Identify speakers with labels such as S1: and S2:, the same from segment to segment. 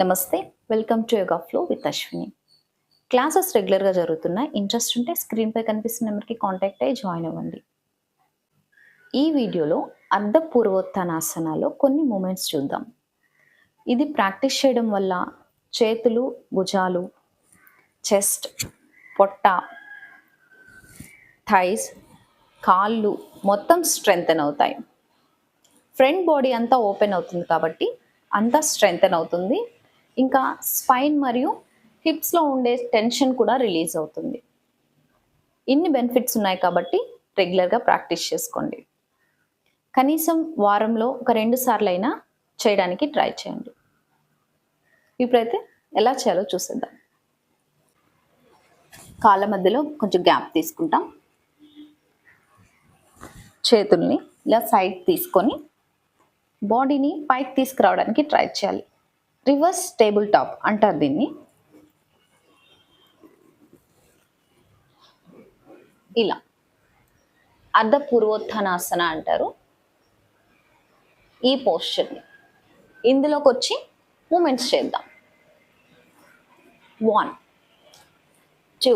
S1: నమస్తే welcome to yoga flow with Ashwini. Classes రెగ్యులర్గా జరుగుతున్నాయి ఇంట్రెస్ట్ ఉంటే స్క్రీన్పై కనిపిస్తున్న నెంబర్కి కాంటాక్ట్ అయ్యి జాయిన్ అవ్వండి. ఈ వీడియోలో అర్ధ పూర్వోత్థానాసనాలో కొన్ని మూమెంట్స్ చూద్దాం. ఇది ప్రాక్టీస్ చేయడం వల్ల చేతులు భుజాలు చెస్ట్ పొట్ట థైస్ కాళ్ళు మొత్తం స్ట్రెంగ్తన్ అవుతాయి. ఫ్రంట్ బాడీ అంతా ఓపెన్ అవుతుంది కాబట్టి అంతా స్ట్రెంగ్తన్ అవుతుంది. ఇంకా స్పైన్ మరియు హిప్స్లో ఉండే టెన్షన్ కూడా రిలీజ్ అవుతుంది. ఇన్ని బెనిఫిట్స్ ఉన్నాయి కాబట్టి రెగ్యులర్గా ప్రాక్టీస్ చేసుకోండి. కనీసం వారంలో ఒక రెండు సార్లు అయినా చేయడానికి ట్రై చేయండి. ఇప్పుడైతే ఎలా చేయాలో చూసేద్దాం. కాళ్ళ మధ్యలో కొంచెం గ్యాప్ తీసుకుంటాం. చేతుల్ని ఇలా సైడ్ తీసుకొని బాడీని పైకి తీసుకురావడానికి ట్రై చేయాలి. రివర్స్ టేబుల్ టాప్ అంటారు దీన్ని. ఇలా. అర్ధ పూర్వోత్థానాసన అంటారు. ఈ పోస్చర్ని ఇందులోకి వచ్చి మూమెంట్స్ చేద్దాం. One two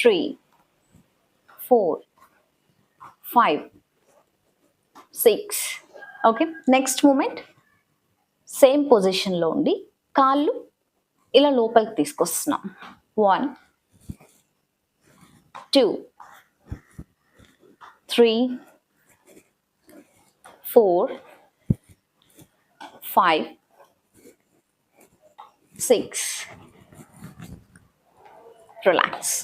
S1: three four five six. Okay next movement. Same పొజిషన్లో ఉండి కాళ్ళు ఇలా లోపలికి తీసుకొస్తున్నాం. One two three four five six relax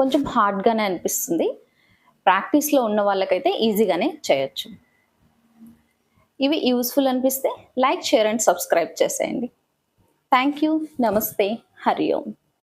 S1: కొంచెం హార్డ్గానే అనిపిస్తుంది. ప్రాక్టీస్లో ఉన్న వాళ్ళకైతే ఈజీగానే చేయొచ్చు. ఇవి యూస్ఫుల్ అనిపిస్తే లైక్ షేర్ అండ్ సబ్స్క్రైబ్ చేసేయండి. థ్యాంక్ యూ నమస్తే హరి ఓం